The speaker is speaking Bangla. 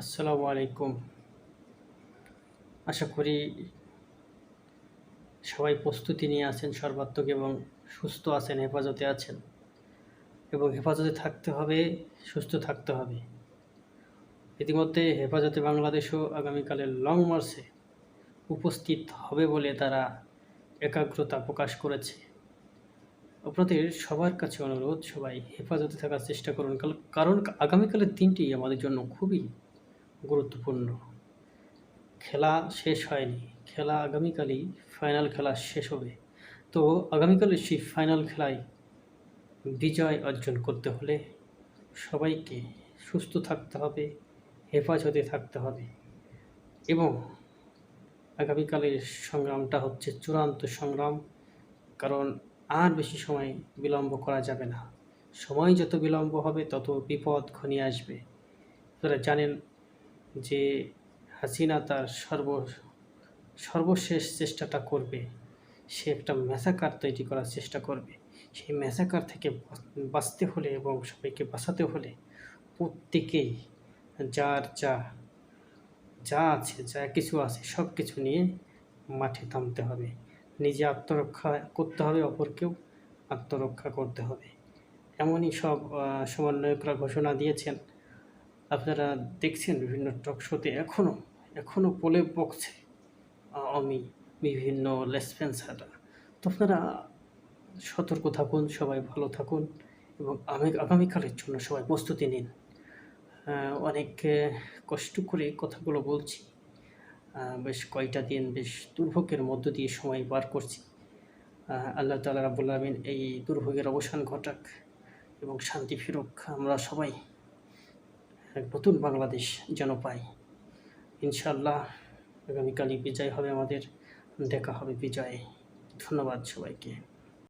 আসসালামু আলাইকুম। আশা করি সবাই প্রস্তুতি নিয়ে আছেন, সর্বাত্মক এবং সুস্থ আছেন, হেফাজতে আছেন এবং হেফাজতে থাকতে হবে, সুস্থ থাকতে হবে। ইতিমধ্যে হেফাজতে বাংলাদেশও আগামীকালের লং মার্চে উপস্থিত হবে বলে তারা একাগ্রতা প্রকাশ করেছে। আপনাদের সবার কাছে অনুরোধ, সবাই হেফাজতে থাকার চেষ্টা করুন কারণ আগামীকালের দিনটি আমাদের জন্য খুবই গুরুত্বপূর্ণ। খেলা শেষ হয়নি। খেলা আগামীকালই ফাইনাল খেলা শেষ হবে। তো আগামীকালের সেই ফাইনাল খেলায় বিজয় অর্জন করতে হলে সবাইকে সুস্থ থাকতে হবে, হেফাজতে থাকতে হবে এবং আগামীকালের সংগ্রামটা হচ্ছে চূড়ান্ত সংগ্রাম। কারণ আর বেশি সময় বিলম্ব করা যাবে না। সময় যত বিলম্ব হবে, তত বিপদ ঘনিয়ে আসবে। আপনারা জানেন যে হাসিনা তার সর্ব, সর্বশেষ চেষ্টাটা করবে, সে একটা ম্যাসাকার তৈরি করার চেষ্টা করবে। সেই ম্যাসাকার থেকে বাঁচতে হলে এবং সবাইকে বাঁচাতে হলে প্রত্যেকেই যার যা যা আছে, যা কিছু আছে সব কিছু নিয়ে মাঠে থামতে হবে। নিজে আত্মরক্ষা করতে হবে, অপরকেও আত্মরক্ষা করতে হবে। এমনই সব সমন্বয়করা ঘোষণা দিয়েছেন। আপনারা দেখছেন বিভিন্ন টক শোতে এখনও এখনও পোলে বকছে, আমি বিভিন্ন লেসপেন্সাররা তো আপনারা সতর্ক থাকুন, সবাই ভালো থাকুন এবং আমি, আগামীকালের জন্য সবাই প্রস্তুতি নিন। অনেক কষ্ট করে কথাগুলো বলছি। বেশ কয়টা দিন বেশ দুর্ভোগের মধ্য দিয়ে সময় বার করছি। আল্লাহ তালা রাবুল আলমিন এই দুর্ভোগের অবসান ঘটাক এবং শান্তি ফিরুক। আমরা সবাই এক নতুন বাংলাদেশ যেন পাই। ইনশাল্লাহ আগামীকালই বিজয় হবে আমাদের। দেখা হবে বিজয়ে। ধন্যবাদ সবাইকে।